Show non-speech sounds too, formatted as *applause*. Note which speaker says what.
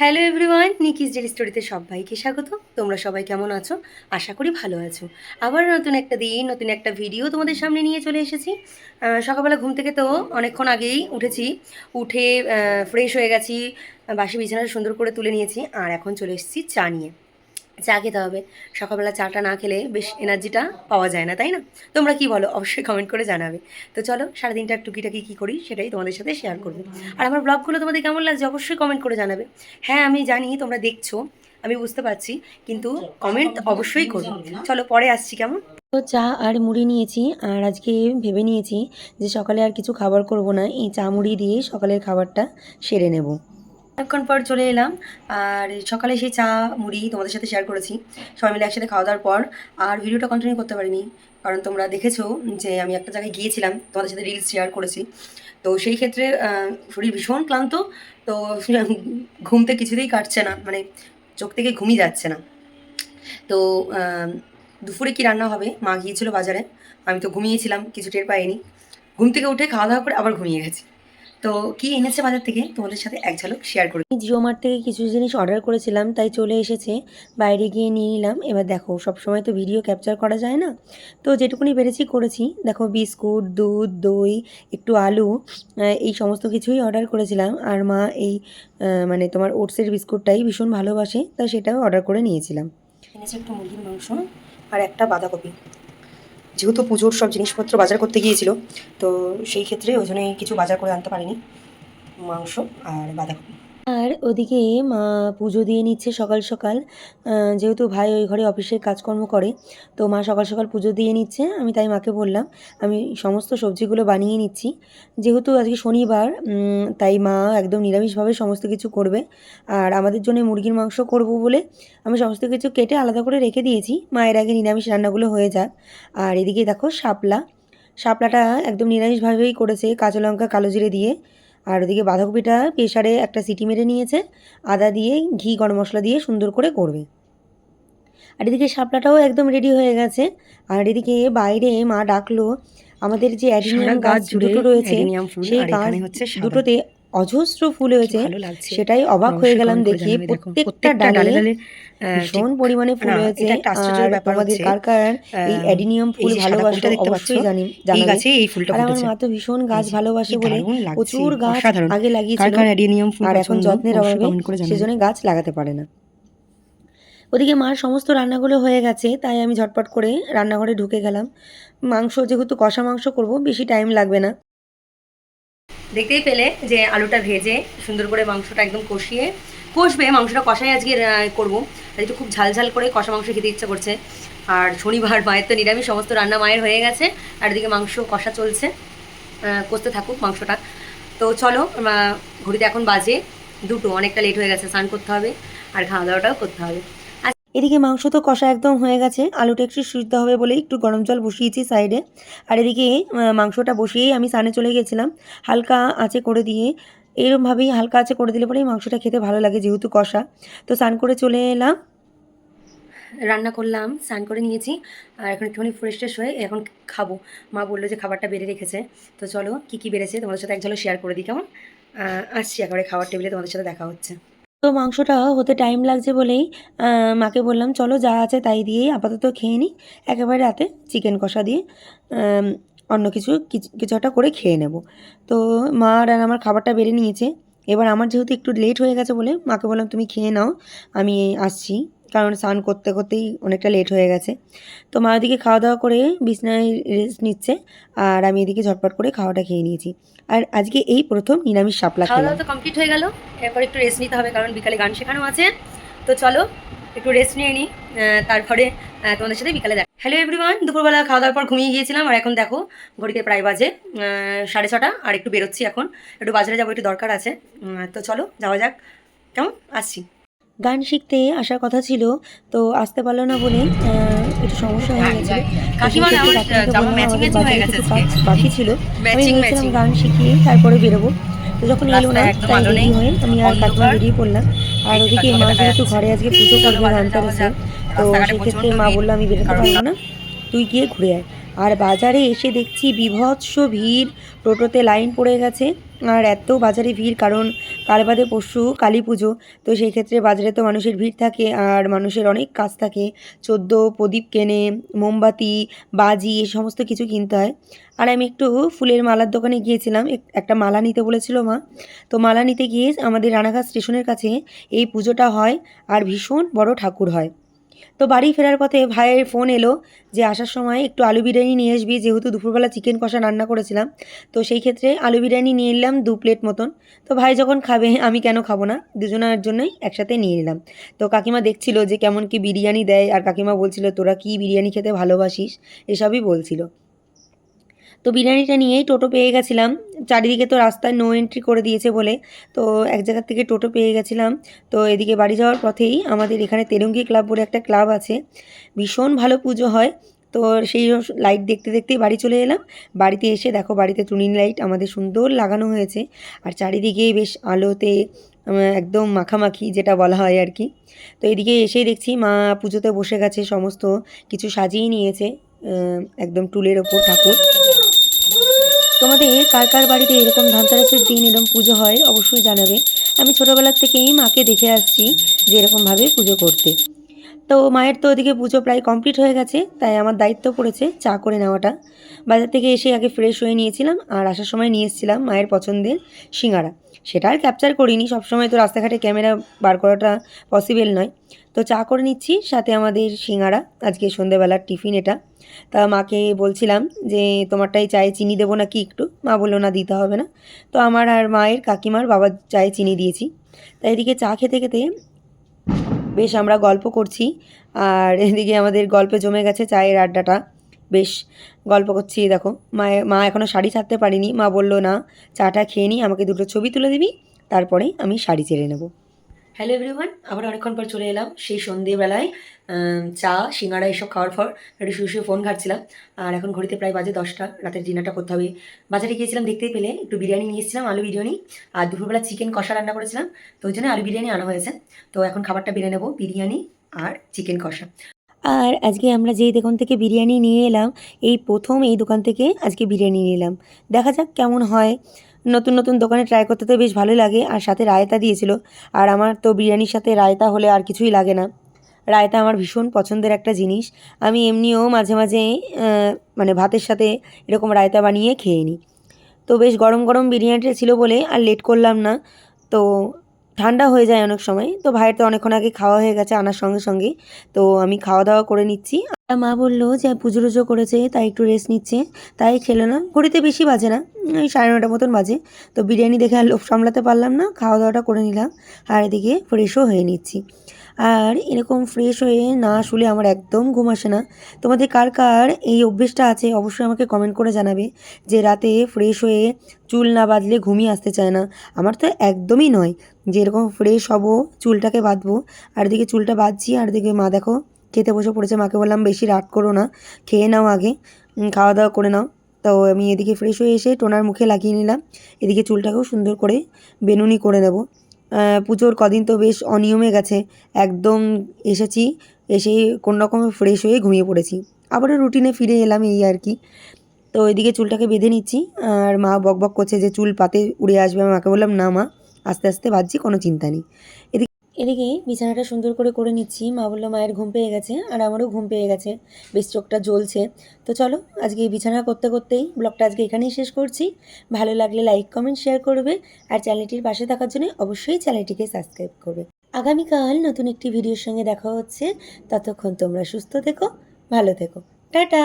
Speaker 1: Hello everyone, নিকিস daily স্টোরিতে সবাইকে স্বাগত। তোমরা সবাই কেমন আছো? আশা করি ভালো আছো। আবার নতুন একটা দিন, নতুন একটা ভিডিও তোমাদের সামনে নিয়ে চলে এসেছি। সকালবেলা ঘুম থেকে তো অনেকক্ষণ আগেই উঠেছি। উঠে ফ্রেশ হয়ে গেছি, বাসি বিছানা সুন্দর করে তুলে নিয়েছি, আর এখন চলে এসেছি চা নিয়ে। চা খেতে হবে। সকালবেলা চাটা না খেলে বেশ এনার্জিটা পাওয়া যায় না, তাই না? তোমরা কি বলো? অবশ্যই কমেন্ট করে জানাবে। তো চলো সারাদিনটার টুকিটাকি কী করি সেটাই তোমাদের সাথে শেয়ার করব। আর আমার ব্লগগুলো তোমাদের কেমন লাগছে অবশ্যই কমেন্ট করে জানাবে। হ্যাঁ আমি জানি, তোমরা দেখছ, আমি বুঝতে পারছি, কিন্তু কমেন্ট অবশ্যই করব চলো, পরে আসছি, কেমন? তো চা আর মুড়ি নিয়েছি, আর আজকে ভেবে নিয়েছি যে সকালে আর কিছু খাবার করব না, এই চা মুড়ি দিয়ে সকালের খাবারটা সেরে নেব। অনেকক্ষণ পর চলে এলাম। আর সকালে সেই চা মুড়ি তোমাদের সাথে শেয়ার করেছি। সবাই মিলে একসাথে খাওয়া দাওয়ার পর আর ভিডিওটা কন্টিনিউ করতে পারিনি। কারণ তোমরা দেখেছ যে আমি একটা জায়গায় গিয়েছিলাম, তোমাদের সাথে রিলস শেয়ার করেছি। তো সেই ক্ষেত্রে শরীর ভীষণ ক্লান্ত। তো *laughs* ঘুমতে কিছুতেই কাটছে না মানে চোখ থেকে ঘুমই যাচ্ছে না। তো দুপুরে কি রান্না হবে? মা গিয়েছিল বাজারে। আমি তো ঘুমিয়েছিলাম, কিছু টের পাইনি। ঘুম থেকে উঠে খাওয়া দাওয়া করে আবার ঘুমিয়ে গেছি। তো কি এনেছে বাজার থেকে? তোমাদের সাথে এক ঝলক শেয়ার করি। জিও মার্ট থেকে কিছু জিনিস অর্ডার করেছিলাম তাই চলে এসেছে। বাইরে গিয়ে নিয়ে নিলাম এবার দেখো সব সময় তো ভিডিও ক্যাপচার করা যায় না। তো যেটুকুনি পেরেছি করেছি। দেখো বিস্কুট দুধ দই একটু আলু এই সমস্ত কিছুই অর্ডার করেছিলাম। আর মা এই মানে তোমার ওটসের বিস্কুটটাই ভীষণ ভালোবাসে তাই সেটাও অর্ডার করে নিয়েছিলাম। এনেছে একটু মুরগির মাংস আর একটা বাঁধাকপি। যেহেতু পুজোর সব জিনিসপত্র বাজার করতে গিয়েছিল, তো সেই ক্ষেত্রে ওই জন্যই কিছু বাজার করে আনতে পারিনি, মাংস আর বাঁধাকপি। আর ওদিকে মা পুজো দিয়ে নিচ্ছে সকাল সকাল। যেহেতু ভাই ওই ঘরে অফিসের কাজকর্ম করে, তো মা সকাল সকাল পুজো দিয়ে নিচ্ছে। আমি তাই মাকে বললাম, আমি সমস্ত সবজিগুলো বানিয়ে নিচ্ছি। যেহেতু আজকে শনিবার তাই মা একদম নিরামিষভাবে সমস্ত কিছু করবে। আর আমাদের জন্য মুরগির মাংস করব বলে আমি সমস্ত কিছু কেটে আলাদা করে রেখে দিয়েছি। মায়ের আগে নিরামিষ রান্নাগুলো হয়ে যাক। আর এদিকে দেখো শাপলা। শাপলাটা একদম নিরামিষভাবেই করেছে, কাঁচা লঙ্কা, কালো জিরে দিয়ে। আর ওদিকে বাঁধাকপিটা প্রেশারে একটা সিটি মেরে নিয়েছে। আদা দিয়ে ঘি গরম মশলা দিয়ে সুন্দর করে করবে। আর এদিকে শাপলাটাও একদম রেডি হয়ে গেছে। আর এদিকে বাইরে মা ডাকলো আমাদের যে অ্যাডিনিয়াম গাছ দুটো রয়েছে সেই গাছ দুটোতে অজস্র ফুল হয়েছে। সেটাই অবাক হয়ে গেলাম দেখে প্রত্যেকটা ডালে ভীষণ পরিমাণে ফুল হয়েছে। আর আমাদের কার কার এই অ্যাডিনিয়াম ফুল ভালোবাসে অবশ্যই জানি
Speaker 2: এই গাছে এই ফুলটা
Speaker 1: আর আমার মা তো ভীষণ গাছ ভালোবাসে বলে প্রচুর গাছ আগে লাগিয়েছিল।
Speaker 2: কার অ্যাডিনিয়াম ফুল
Speaker 1: আর এখন যত্নের অভাবে সেজন্য গাছ লাগাতে পারে না। ওদিকে মার সমস্ত রান্নাগুলো হয়ে গেছে তাই আমি ঝটপট করে রান্নাঘরে ঢুকে গেলাম। মাংস যেহেতু কষা মাংস করব বেশি টাইম লাগবে না। দেখতেই পেলে যে আলুটা ভেজে সুন্দর করে মাংসটা একদম কষিয়ে কষবে মাংসটা কষাই আজকে করব। আর একটু খুব ঝাল ঝাল করে কষা মাংস খেতে ইচ্ছা করছে। আর শনিবার, মায়ের তো নিরামিষ, সমস্ত রান্না মায়ের হয়ে গেছে। আর এদিকে মাংস কষা চলছে। কষতে থাকুক মাংসটা। তো চলো ঘড়িতে এখন বাজে দুটো, অনেকটা লেট হয়ে গেছে, স্নান করতে হবে আর খাওয়া দাওয়াটাও করতে হবে। আর এদিকে মাংস তো কষা একদম হয়ে গেছে, আলুটা একটু সিদ্ধ হবে বলে একটু গরম জল বসিয়েছি সাইডে। আর এদিকে মাংসটা বসিয়েই আমি স্নানে চলে গেছিলাম। হালকা আঁচে করে দিয়ে এরমভাবেই হালকা আছে করে দিলে পরেই মাংসটা খেতে ভালো লাগে যেহেতু কষা। তো স্নান করে চলে এলাম। রান্না করলাম স্নান করে নিয়েছি আর এখন একটুখানি ফ্রেশ ট্রেশ হয়ে এখন খাব। মা বলল যে খাবারটা বেড়ে রেখেছে। তো চলো কী কী বেড়েছে তোমাদের সাথে এক শেয়ার করে দিই কেমন? আসছি একেবারে খাবার টেবিলে তোমাদের সাথে দেখা হচ্ছে। তো মাংসটা হতে টাইম লাগছে বলেই মাকে বললাম চলো যা আছে তাই দিয়েই আপাতত খেয়ে নিই একেবারে রাতে চিকেন কষা দিয়ে। অন্য কিছু কিছু- একটা করে খেয়ে নেব। তো মা আর আমার খাবারটা বেড়ে নিয়েছে। এবার আমার যেহেতু একটু লেট হয়ে গেছে বলে মাকে বললাম তুমি খেয়ে নাও আমি আসছি। কারণ স্নান করতে করতেই অনেকটা লেট হয়ে গেছে। তো মা ওদিকে খাওয়া দাওয়া করে বিছনায় রেস্ট নিচ্ছে আর আমি এদিকে ঝটপট করে খাওয়াটা খেয়ে নিয়েছি। আর আজকে এই প্রথম নিরামিষ শাপলা খাওয়া দাওয়া তো কমপ্লিট হয়ে গেল। এরপর একটু রেস্ট নিতে হবে কারণ বিকালে গান শেখানো আছে। তো চলো একটু রেস্ট নিয়ে নিই তারপরে তোমাদের সাথে বিকালে দেখ হ্যালো এভরিওয়ান দুপুরবেলা খাওয়া দাওয়ার পর ঘুমিয়ে গিয়েছিলাম আর এখন দেখো ঘড়িতে প্রায় বাজে সাড়ে ছটা আর একটু বেরোচ্ছি এখন। একটু বাজারে যাব একটু দরকার আছে। তো চলো যাওয়া যাক। কেমন? আসছি। গান শিখতে আসার কথা ছিল তো আসতে পারল না বলে একটু সমস্যা হয়ে গেছে।
Speaker 2: হয়ে আজকে।
Speaker 1: বাকি ছিল। গান শিখিয়ে তারপরে বেরোবো। তো যখন এলো না তাই হয়ে আমি আর কাকিমা বেরিয়ে পড়লাম। আর ওদিকে মা যেহেতু ঘরে আজকে পুজো করবে
Speaker 2: যাওয়া যাক।
Speaker 1: তো সেক্ষেত্রে মা বলল আমি বেরোতে পারব না তুই গিয়ে ঘুরে আয়। আর বাজারে এসে দেখছি বিভৎস ভিড় টোটোতে লাইন পড়ে গেছে আর এত বাজারে ভিড় কারণ কাল বাদে পরশু কালী পুজো তো সেই ক্ষেত্রে বাজারে তো মানুষের ভিড় থাকে আর মানুষের অনেক কাজ থাকে চোদ্দ প্রদীপ কেনে মোমবাতি বাজি এ সমস্ত কিছু কিনতে হয়। আর আমি একটু ফুলের মালার দোকানে গিয়েছিলাম এক- একটা মালা নিতে বলেছিল মা। তো মালা নিতে গিয়ে আমাদের রানাঘাট স্টেশনের কাছে এই পুজোটা হয় আর ভীষণ বড় ঠাকুর হয়। তো বাড়ি ফেরার পথে ভাইয়ের ফোন এলো যে আসার সময় একটু আলু বিরিয়ানি নিয়ে আসবি, যেহেতু দুপুরবেলা চিকেন কষা রান্না করেছিলাম। তো সেই ক্ষেত্রে আলু বিরিয়ানি নিয়ে নিলাম দু প্লেট মতন। তো ভাই যখন খাবে, আমি কেন খাব না? দুজনের জন্যই একসাথে নিয়ে নিলাম। তো কাকিমা দেখছিল যে কেমন কি বিরিয়ানি দেয়, আর কাকিমা বলছিল, তোরা কি বিরিয়ানি খেতে ভালোবাসিস? এসবই বলছিল। তো বিরিয়ানিটা নিয়েই টোটো পেয়ে গেছিলাম। চারিদিকে তো রাস্তায় নো এন্ট্রি করে দিয়েছে বলে। তো এক জায়গার থেকে টোটো পেয়ে গেছিলাম। তো এদিকে বাড়ি যাওয়ার পথেই আমাদের এখানে তেরঙ্গি ক্লাব বলে একটা ক্লাব আছে। ভীষণ ভালো পুজো হয়। তো সেই লাইট দেখতে দেখতেই বাড়ি চলে এলাম। বাড়িতে এসে দেখো বাড়িতে টুনিং লাইট আমাদের সুন্দর লাগানো হয়েছে। আর চারিদিকে বেশ আলোতে একদম মাখামাখি যেটা বলা হয় আর কি। তো এদিকে এসেই দেখছি মা পুজোতে বসে গেছে, সমস্ত কিছু সাজিয়ে নিয়েছে একদম টুলের ওপর ঠাকুর। তোমাদের কার কার বাড়িতে এরকম ধানতেরাসের দিন, এরকম পুজো হয়, অবশ্যই জানাবে। আমি ছোটবেলার থেকেই মাকে দেখে আসছি যে এরকমভাবে পুজো করতে। তো মায়ের তো ওদিকে পুজো প্রায় কমপ্লিট হয়ে গেছে, তাই আমার দায়িত্ব পড়েছে চা করে নেওয়াটা। বাজার থেকে এসে আগে ফ্রেশ হয়ে নিয়েছিলাম আর আসার সময় নিয়ে এসেছিলাম মায়ের পছন্দের সিঙ্গারা। সেটা আর ক্যাপচার করিনি, সবসময় তো রাস্তাঘাটে ক্যামেরা বার করাটা পসিবল নয়। তো চা করে নিচ্ছি, সাথে আমাদের সিঙ্গারা, আজকে সন্ধেবেলার টিফিন এটা। তা মাকে বলছিলাম যে, তোমারটাই চায়ে চিনি দেবো নাকি একটু? মা বলল, না, দিতে হবে না। তো আমার আর মায়ের কাকিমার বাবার চায়ে চিনি দিয়েছি। তাই এদিকে চা খেতে খেতে বেশ, আমরা গল্প করছি। আর এদিকে আমাদের গল্পে জমে গেছে চায়ের আড্ডাটা। বেশ, গল্প করছি, দেখো। মায়ের মা এখনও শাড়ি ছাড়তে পারিনি। মা বলল, না, চাটা খেয়ে নিই আমাকে দুটো ছবি তুলে দিবি, তারপরে আমি শাড়ি ছেড়ে নেব। হ্যালো এভরিওয়ান আবার অনেকক্ষণ পর চলে এলাম সেই সন্ধেবেলায়। চা, সিঙ্গাড়া এসব খাওয়ার পর একটু শুয়ে শুয়ে ফোন ঘাটছিলাম। আর এখন ঘড়িতে প্রায় বাজে দশটা, রাতের ডিনারটা করতে হবে। বাজারে গিয়েছিলাম দেখতেই পেলে, একটু বিরিয়ানি নিয়ে এসেছিলাম, আলু বিরিয়ানি। আর দুপুরবেলা চিকেন কষা রান্না করেছিলাম, তো ওই জন্য আলু বিরিয়ানি আনা হয়েছে। তো এখন খাবারটা বেড়ে নেব, বিরিয়ানি আর চিকেন কষা। আর আজকে আমরা যেই দোকান থেকে বিরিয়ানি নিয়ে এলাম, এই প্রথম এই দোকান থেকে আজকে বিরিয়ানি নিয়ে এলাম। দেখা যাক কেমন হয়। নতুন নতুন দোকানে ট্রাই করতে তো বেশ ভালোই লাগে। আর সাথে রায়তা দিয়েছিল। আর আমার তো বিরিয়ানির সাথে রায়তা হলে আর কিছুই লাগে না। রায়তা আমার ভীষণ পছন্দের একটা জিনিস। আমি এমনিও মাঝে মাঝে মানে ভাতের সাথে এরকম রায়তা বানিয়ে খেয়ে নিই। তো বেশ গরম গরম বিরিয়ানিটা ছিল বলে আর লেট করলাম না। তো ঠান্ডা হয়ে যায় অনেক সময়। তো ভাইয়ের তো অনেকক্ষণ আগে খাওয়া হয়ে গেছে আনার সঙ্গে সঙ্গে। তো আমি খাওয়া দাওয়া করে নিচ্ছি। মা বলল যে পুজো টুজো করেছে, তাই একটু রেস্ট নিচ্ছে, তাই খেলো না। ঘড়িতে বেশি বাজে না ওই সাড়ে নটার মতন বাজে। তো বিরিয়ানি দেখে আর লোভ সামলাতে পারলাম না খাওয়া দাওয়াটা করে নিলাম, আর এদিকে ফ্রেশও হয়ে নিচ্ছি। আর এরকম ফ্রেশ হয়ে না শুলে আমার একদম ঘুম আসে না। তোমাদের কার কার এই অভ্যেসটা আছে, অবশ্যই আমাকে কমেন্ট করে জানাবে, যে রাতে ফ্রেশ হয়ে চুল না বাঁধলে ঘুমিয়ে আসতে চায় না। আমার তো একদমই নয় যে এরকম ফ্রেশ হব, চুলটাকে বাঁধবো, আর এদিকে চুলটা বাঁধছি, আর দিকে মা দেখো খেতে বসে পড়েছে, মাকে বললাম, বেশি রাত করো না, খেয়ে নাও আগে খাওয়া দাওয়া করে নাও। তো আমি এদিকে ফ্রেশ হয়ে এসে টোনার মুখে লাগিয়ে নিলাম। এদিকে চুলটাকেও সুন্দর করে বেনুনি করে নেব। পুজোর কদিন তো বেশ অনিয়মে গেছে, একদম এসেছি এসেই কোনো রকমে ফ্রেশ হয়ে ঘুমিয়ে পড়েছি। আবারও রুটিনে ফিরে এলাম এই আর কি। তো এদিকে চুলটাকে বেঁধে নিচ্ছি, আর মা বক বক করছে যে চুল পাতে উড়ে আসবে। আমি মাকে বললাম, না মা, আস্তে আস্তে বাজছি কোনো চিন্তা নেই। এদিকে এদিকে বিছানাটা সুন্দর করে করে নিচ্ছি। মা বলল, মায়ের ঘুম পেয়ে গেছে আর আমারও ঘুম পেয়ে গেছে। বেশ চোখটা জ্বলছে। তো চলো, আজকে বিছানা করতে করতেই ব্লগটা আজকে এখানেই শেষ করছি। ভালো লাগলে লাইক কমেন্ট শেয়ার করবে আর চ্যানেলটির পাশে থাকার জন্য অবশ্যই চ্যানেলটিকে সাবস্ক্রাইব করবে। আগামীকাল নতুন একটি ভিডিওর সঙ্গে দেখা হচ্ছে। ততক্ষণ তোমরা সুস্থ থেকো, ভালো থেকো। টাটা!